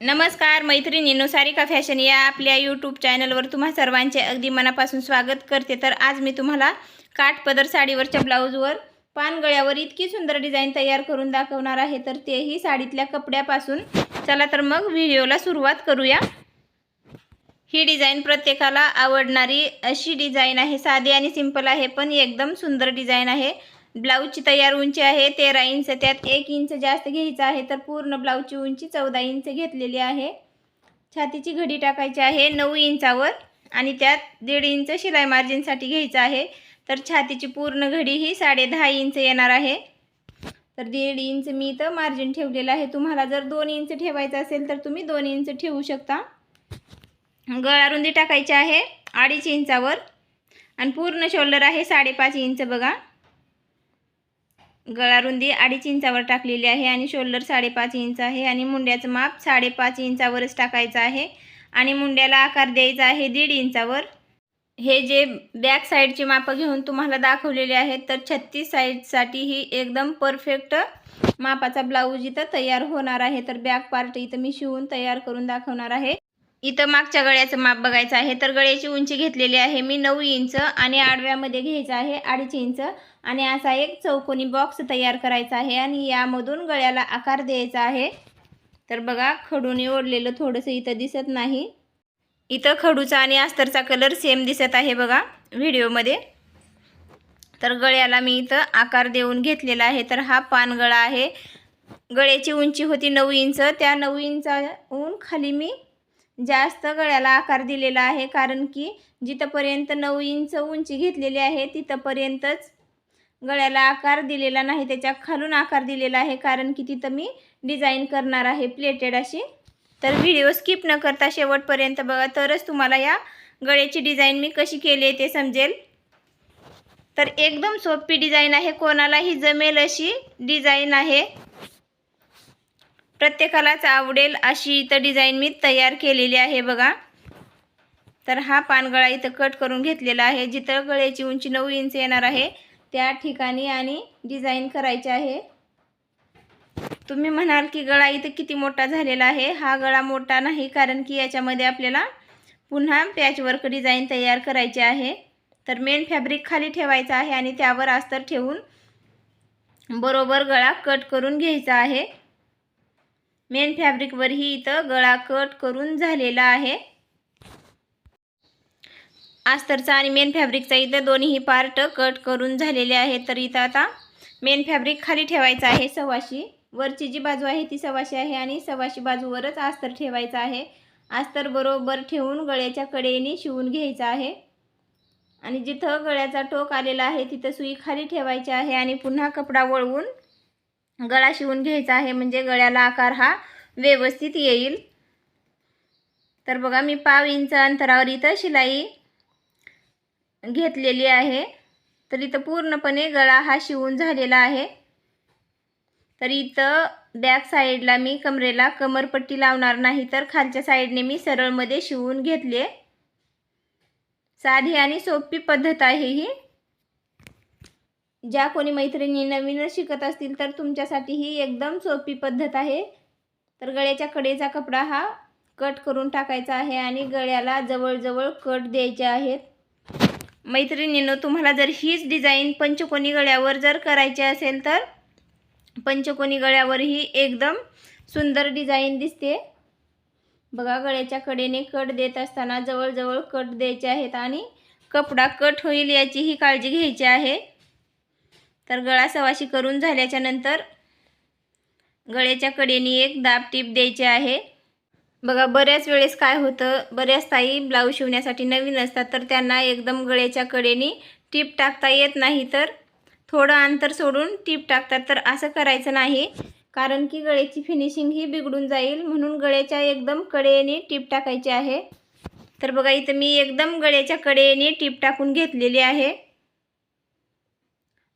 नमस्कार मैत्रिणींनो सारिका फॅशन या आपल्या यूट्यूब चॅनलवर तुम्हा सर्वांचे अगदी मनापासून स्वागत करते. तर आज मी तुम्हाला काठपदर साडीवरच्या ब्लाऊजवर पानगळ्यावर इतकी सुंदर डिझाईन तयार करून दाखवणार आहे. तर तेही साडीतल्या कपड्यापासून. चला तर मग व्हिडिओला सुरुवात करूया. ही डिझाईन प्रत्येकाला आवडणारी अशी डिझाईन आहे. साधी आणि सिंपल आहे पण एकदम सुंदर डिझाईन आहे. ब्लाऊजची तयार उंची आहे तेरा इंच त्यात एक इंच जास्त घ्यायचं आहे तर पूर्ण ब्लाऊजची उंची चौदा इंच घेतलेली आहे. छातीची घडी टाकायची आहे नऊ इंचावर आणि त्यात दीड इंच शिलाई मार्जिनसाठी घ्यायचं आहे. तर छातीची पूर्ण घडी ही साडे दहा इंच येणार आहे. तर दीड इंच मी इथं मार्जिन ठेवलेलं आहे. तुम्हाला जर दोन इंच ठेवायचं असेल तर तुम्ही दोन इंच ठेवू शकता. गळा रुंदी टाकायची आहे अडीच इंचावर. आणि पूर्ण शोल्डर आहे साडेपाच इंच बघा. गळा रुंदी अडीच इंचावर टाकलेली आहे आणि शोल्डर साडेपाच इंच आहे आणि मुंड्याचं माप साडेपाच इंचावरच टाकायचं आहे आणि मुंड्याला आकार द्यायचा आहे दीड इंचावर. हे जे बॅक साईडची मापं घेऊन तुम्हाला दाखवलेले आहेत तर छत्तीस साईडसाठी ही एकदम परफेक्ट मापाचा ब्लाऊज इथं तयार होणार आहे. तर बॅक पार्ट इथं मी शिवून तयार करून दाखवणार आहे. इथं मागच्या गळ्याचं माप बघायचं आहे. तर गळ्याची उंची घेतलेली आहे मी नऊ इंच आणि आडव्यामध्ये घ्यायचं आहे अडीच इंच. आणि असा एक चौकोनी बॉक्स तयार करायचा आहे आणि यामधून गळ्याला आकार द्यायचा आहे. तर बघा खडूने ओढलेलं थोडंसं इथं दिसत नाही. इथं खडूचा आणि अस्तरचा कलर सेम दिसत आहे बघा व्हिडिओमध्ये. तर गळ्याला मी इथं आकार देऊन घेतलेला आहे. तर हा पानगळा आहे. गळ्याची उंची होती नऊ इंच. त्या नऊ इंचाहून खाली मी जास्त गळ्याला आकार दिलेला आहे कारण की जिथंपर्यंत नऊ इंच उंची घेतलेली आहे तिथंपर्यंतच गळ्याला आकार दिलेला नाही त्याच्या खालून आकार दिलेला आहे कारण की तिथं मी डिझाईन करणार आहे प्लेटेड अशी. तर व्हिडिओ स्किप न करता शेवटपर्यंत बघा तरच तुम्हाला या गळ्याची डिझाईन मी कशी केली आहे ते समजेल. तर एकदम सोपी डिझाईन आहे कोणालाही जमेल अशी डिझाईन आहे. प्रत्येकालाच आवडेल अशी इथं डिझाईन मी तयार केलेली आहे बघा. तर हा पानगळा इथं कट करून घेतलेला आहे. जिथं गळ्याची उंची नऊ इंच येणार आहे त्या ठिकाणी आणि डिझाईन करायची आहे. तुम्ही म्हणाल की गळा इथं किती मोठा झालेला आहे? हा गळा मोठा नाही कारण की याच्यामध्ये आपल्याला पुन्हा पॅचवर्क डिझाईन तयार करायची आहे. तर मेन फॅब्रिक खाली ठेवायचं आहे आणि त्यावर अस्तर ठेवून बरोबर गळा कट करून घ्यायचा आहे. मेन फॅब्रिकवरही इथं गळा कट करून झालेला आहे. अस्तरचा आणि मेन फॅब्रिकचा इथं दोन्हीही पार्ट कट करून झालेले आहे तर इथं आता मेन फॅब्रिक खाली ठेवायचं आहे सव्वाशी. वरची जी बाजू आहे ती सव्वाशी आहे आणि सव्वाशी बाजूवरच अस्तर ठेवायचं आहे. अस्तर बरोबर ठेवून गळ्याच्या कडेने शिवून घ्यायचं आहे. आणि जिथं गळ्याचा टोक आलेला आहे तिथं सुई खाली ठेवायची आहे आणि पुन्हा कपडा वळवून गळा शिवून घ्यायचा आहे म्हणजे गळ्याला आकार हा व्यवस्थित येईल. तर बघा मी पाव इंच अंतरावर इथं शिलाई घेतलेली आहे. तर इथं पूर्णपणे गळा हा शिवून झालेला आहे. तर इथं बॅक साईडला मी कमरेला कमरपट्टी लावणार नाही तर खालच्या साईडने मी सरळमध्ये शिवून घेतले साधी आणि सोपी पद्धत आहे ही. ज्या कोणी मैत्रिणी नवीनच शिकत असतील तर तुमच्यासाठी ही एकदम सोपी पद्धत आहे. तर गळ्याच्या कडेचा कपडा हा कट करून टाकायचा आहे आणि गळ्याला जवळजवळ कट द्यायचे आहेत. मैत्रिणीनं तुम्हाला जर हीच डिझाईन पंचकोनी गळ्यावर जर करायची असेल तर पंचकोनी गळ्यावरही एकदम सुंदर डिझाईन दिसते. बघा गळ्याच्या कडेने कट देत असताना जवळजवळ कट द्यायचे आहेत आणि कपडा कट होईल याचीही काळजी घ्यायची आहे. तर गळा सवाशी करून झाल्याच्यानंतर गळ्याच्या कडेने एक दाब टीप द्यायची आहे. बघा बऱ्याच वेळेस काय होतं बऱ्याच ताई ब्लाऊज शिवण्यासाठी नवीन असतात तर त्यांना एकदम गळ्याच्या कडेने टीप टाकता येत नाही तर थोडं अंतर सोडून टीप टाकतात. तर असं करायचं नाही कारण की गळ्याची फिनिशिंग ही बिघडून जाईल म्हणून गळ्याच्या एकदम कडेने टीप टाकायची आहे. तर बघा इथं मी एकदम गळ्याच्या कडेने टीप टाकून घेतलेली आहे.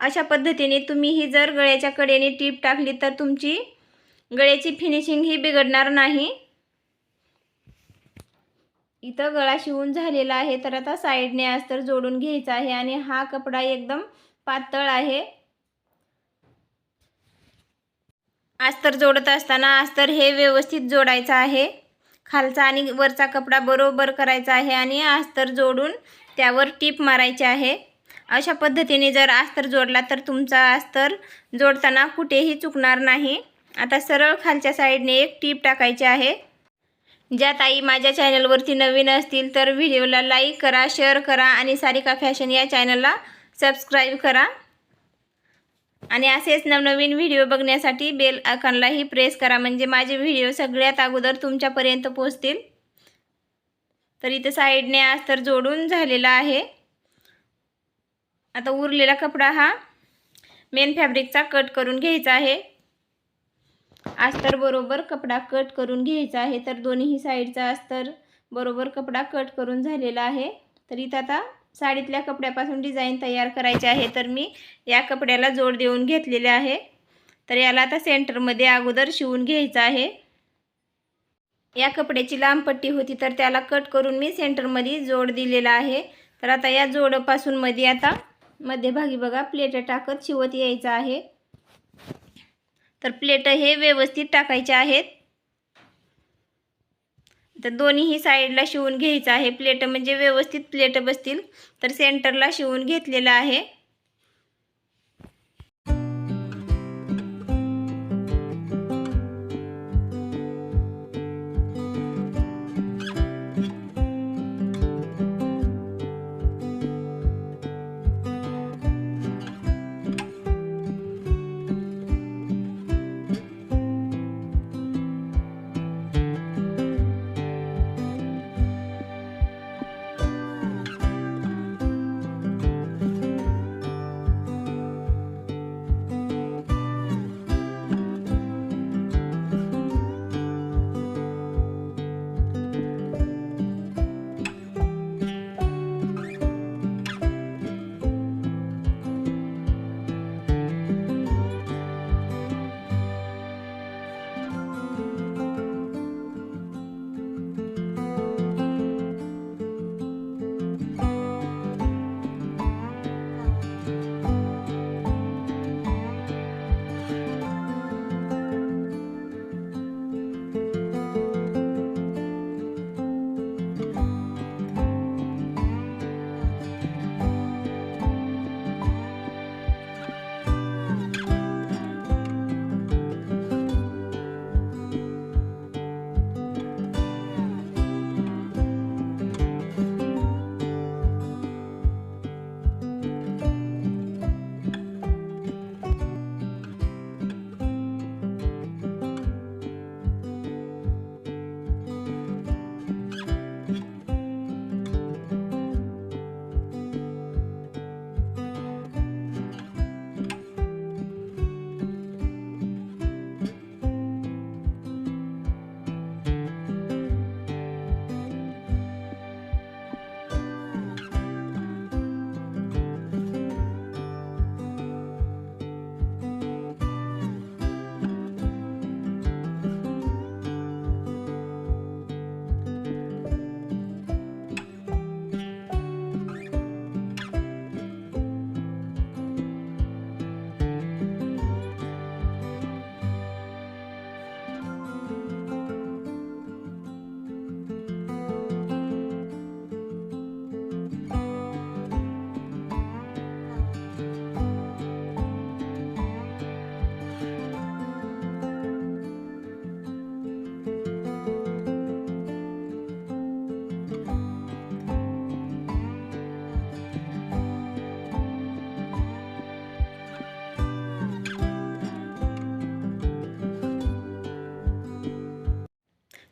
अशा पद्धतीने तुम्ही ही जर गळ्याच्या कडेने टीप टाकली तर तुमची गळ्याची फिनिशिंग ही बिघडणार नाही. इथं गळा शिवून झालेला आहे तर आता साईडने अस्तर जोडून घ्यायचा आहे आणि हा कपडा एकदम पातळ आहे. अस्तर जोडत असताना अस्तर हे व्यवस्थित जोडायचं आहे. खालचा आणि वरचा कपडा बरोबर करायचा आहे आणि अस्तर जोडून त्यावर टीप मारायची आहे. अशा पद्धतीने जर अस्तर जोडला तर तुमचा अस्तर जोडताना कुठेही चुकणार नाही. आता सरळ खालच्या साईडने एक टीप टाकायची आहे. ज्या ताई माझ्या चॅनलवरती नवीन असतील तर व्हिडिओला लाईक करा शेअर करा आणि सारिका फॅशन या चॅनलला सबस्क्राईब करा. आणि असेच नवनवीन व्हिडिओ बघण्यासाठी बेल आयकॉनलाही प्रेस करा म्हणजे माझे व्हिडिओ सगळ्यात अगोदर तुमच्यापर्यंत पोहोचतील. तर इथं साईडने अस्तर जोडून झालेला आहे. आता उरलेला कपडा हा मेन फॅब्रिकचा कट करून घ्यायचा आहे. अस्तर बरोबर कपडा कट करून घ्यायचा आहे तर दोन्ही साईडचा अस्तर बरोबर कपडा कट करून झालेला आहे. तर इथं आता साडीतल्या कपड्यापासून डिझाईन तयार करायचे आहे तर मी या कपड्याला जोड देऊन घेतलेले आहे. तर याला आता सेंटरमध्ये अगोदर शिवून घ्यायचं आहे. या कपड्याची लांब पट्टी होती तर त्याला कट करून मी सेंटरमध्ये जोड दिलेला आहे. तर आता या जोडपासून मध्ये आता मध्यभागी बघा प्लेट टाकत शिवत यायचं आहे. तर प्लेट हे व्यवस्थित टाकायचे आहेत. तर दोन्हीही साईडला शिवून घ्यायचं आहे. प्लेट म्हणजे व्यवस्थित प्लेट बसतील. तर सेंटरला शिवून घेतलेलं आहे.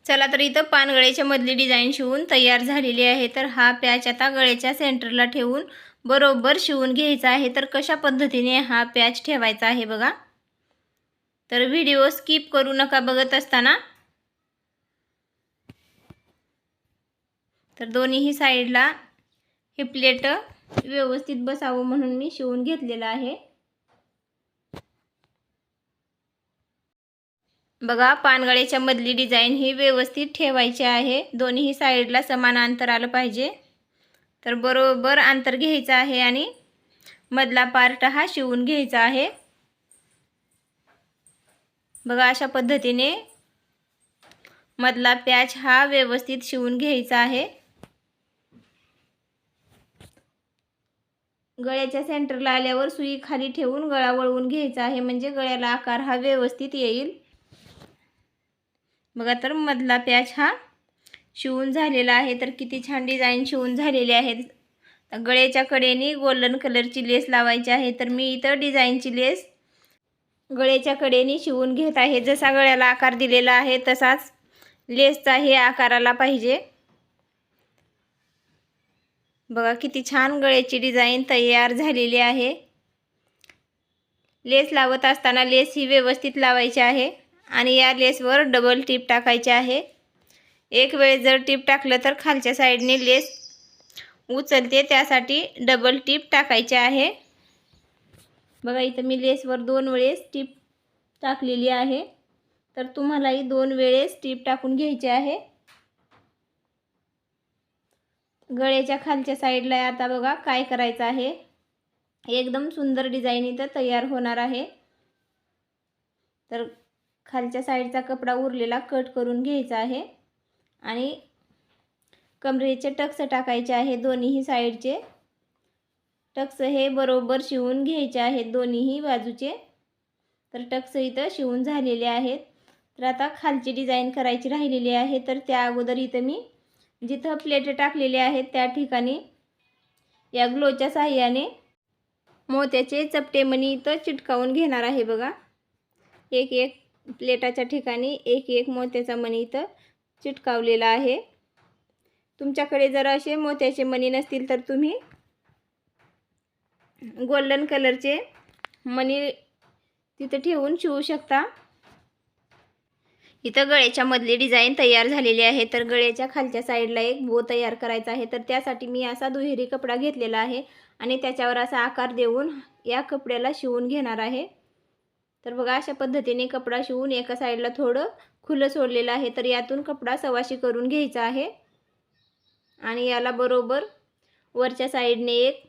चला तर इथं पानगळ्याच्या मधली डिझाईन शिवून तयार झालेली आहे. तर हा पॅच आता गळ्याच्या सेंटरला ठेवून बरोबर शिवून घ्यायचा आहे. तर कशा पद्धतीने हा पॅच ठेवायचा आहे बघा. तर व्हिडिओ स्किप करू नका बघत असताना. तर दोन्हीही साईडला हे प्लेट व्यवस्थित बसावं म्हणून मी शिवून घेतलेलं आहे. बघा पानगळ्याच्या मधली डिझाईन ही व्यवस्थित ठेवायची आहे. दोन्ही साईडला समान अंतर आलं पाहिजे. तर बरोबर अंतर घ्यायचं आहे आणि मधला पार्ट हा शिवून घ्यायचा आहे. बघा अशा पद्धतीने मधला पॅच हा व्यवस्थित शिवून घ्यायचा आहे. गळ्याच्या सेंटरला आल्यावर सुई खाली ठेवून गळा वळवून घ्यायचा आहे. म्हणजे गळ्याला आकार हा व्यवस्थित येईल. बघा तर मधला पॅच हा शिवून झालेला आहे. तर किती छान डिझाईन शिवून झालेली आहे गळ्याच्या कडेने गोल्डन कलरची लेस लावायची आहे. तर मी इथं डिझाईनची लेस गळ्याच्या कडेने शिवून घेत आहे. जसा गळ्याला आकार दिलेला आहे तसाच लेसचा हे आकाराला पाहिजे. बघा किती छान गळ्याची डिझाईन तयार झालेली आहे. लेस लावत असताना लेस ही व्यवस्थित लावायची आहे. आणि या लेसवर डबल टीप टाकायची आहे. एक वेळ जर टीप टाकलं तर खालच्या साईडने लेस उचलते त्यासाठी डबल टीप टाकायची आहे. बघा इथं मी लेसवर दोन वेळेस टीप टाकलेली आहे. तर तुम्हालाही दोन वेळेस टीप टाकून घ्यायची आहे. गळ्याच्या खालच्या साईडला आता बघा काय करायचं आहे. एकदम सुंदर डिझाईन इथं तयार होणार आहे. तर खालच्या साईडचा कपडा उरलेला कट करून घ्यायचा आहे. आणि कमरेचे टक्स टाकायचे आहे दोन्हीही साईडचे. टक्स हे बरोबर शिवून घ्यायचे आहेत दोन्हीही बाजूचे. तर टक्स इथं शिवून झालेले आहेत. तर आता खालची डिझाईन करायची राहिलेली आहे. तर त्या अगोदर इथं मी जिथं प्लेट टाकलेले आहेत त्या ठिकाणी या ग्लोच्या साह्याने मोत्याचे चपटे मणी इथं चिटकावून घेणार आहे बघा. एक एक प्लेटाच्या ठिकाणी एक एक मोत्याचा मणी इथं चिटकावलेला आहे. तुमच्याकडे जर असे मोत्याचे मणी नसतील तर तुम्ही गोल्डन कलरचे मणी तिथं ठेवून शिवू शकता. इथं गळ्याच्या मधली डिझाईन तयार झालेली आहे. तर गळ्याच्या खालच्या साईडला एक बो तयार करायचा आहे. तर त्यासाठी मी असा दुहेरी कपडा घेतलेला आहे आणि त्याच्यावर असा आकार देऊन या कपड्याला शिवून घेणार आहे. तर बघा अशा पद्धतीने कपडा शिवून एका साईडला थोडं खुलं सोडलेलं आहे. तर यातून कपडा सवाशी करून घ्यायचा आहे. आणि याला बरोबर वरच्या साईडने एक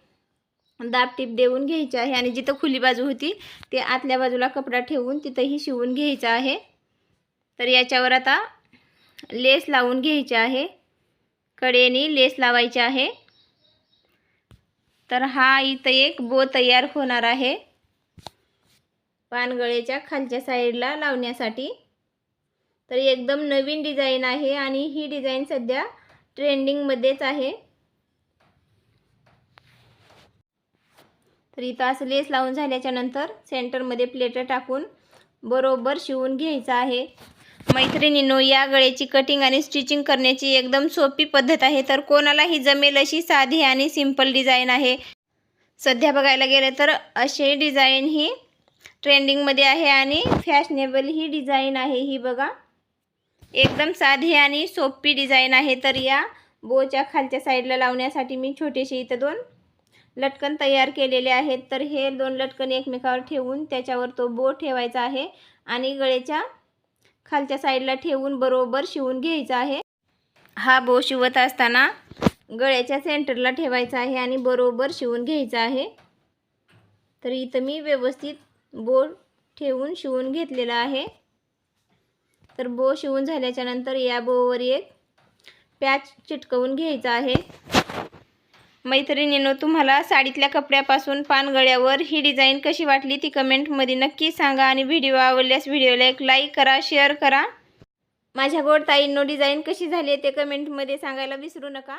दाब टीप देऊन घ्यायची आहे. आणि जिथं खुली बाजू होती ते आतल्या बाजूला कपडा ठेवून तिथंही शिवून घ्यायचं आहे. तर याच्यावर आता लेस लावून घ्यायची आहे. कडेने लेस लावायची आहे. तर हा इथं एक बो तयार होणार आहे. पानगळेच्या खालच्या साईडला लावण्यासाठी. तर एकदम नवीन डिझाईन आहे आणि ही डिझाईन सध्या ट्रेंडिंगमध्येच आहे. तर इथं असं लेस लावून झाल्याच्यानंतर सेंटरमध्ये प्लेट टाकून बरोबर शिवून घ्यायचं आहे. मैत्रिणींनो या गळ्याची कटिंग आणि स्टिचिंग करण्याची एकदम सोपी पद्धत आहे. तर कोणालाही जमेल अशी साधी आणि सिंपल डिझाईन आहे. सध्या बघायला गेलं तर असे डिझाईन ही ट्रेंडिंगमध्ये आहे आणि फॅशनेबल ही डिझाईन आहे ही बघा. एकदम साधी आणि सोपी डिझाईन आहे. तर या बोच्या खालच्या साईडला लावण्यासाठी मी छोटेसे इथं दोन लटकन तयार केलेले आहेत. तर हे दोन लटकन एकमेकावर ठेवून त्याच्यावर तो बो ठेवायचा आहे आणि गळ्याच्या खालच्या साईडला ठेवून बरोबर शिवून घ्यायचा आहे. हा बो शिवत असताना गळ्याच्या सेंटरला ठेवायचा आहे आणि बरोबर शिवून घ्यायचा आहे. तर इथं मी व्यवस्थित बो ठेवून शिवून घेतलेला आहे. तर बो शिवून झाल्याच्यानंतर या बोवर एक पॅच चिटकवून घ्यायचा आहे. मैत्रिणीनो तुम्हाला साडीतल्या कपड्यापासून पानगळ्यावर ही डिझाईन कशी वाटली ती कमेंटमध्ये नक्की सांगा आणि व्हिडिओ आवडल्यास व्हिडिओला एक लाईक करा शेअर करा. माझ्या गोड ताईंनो डिझाईन कशी झाली ते कमेंटमध्ये सांगायला विसरू नका.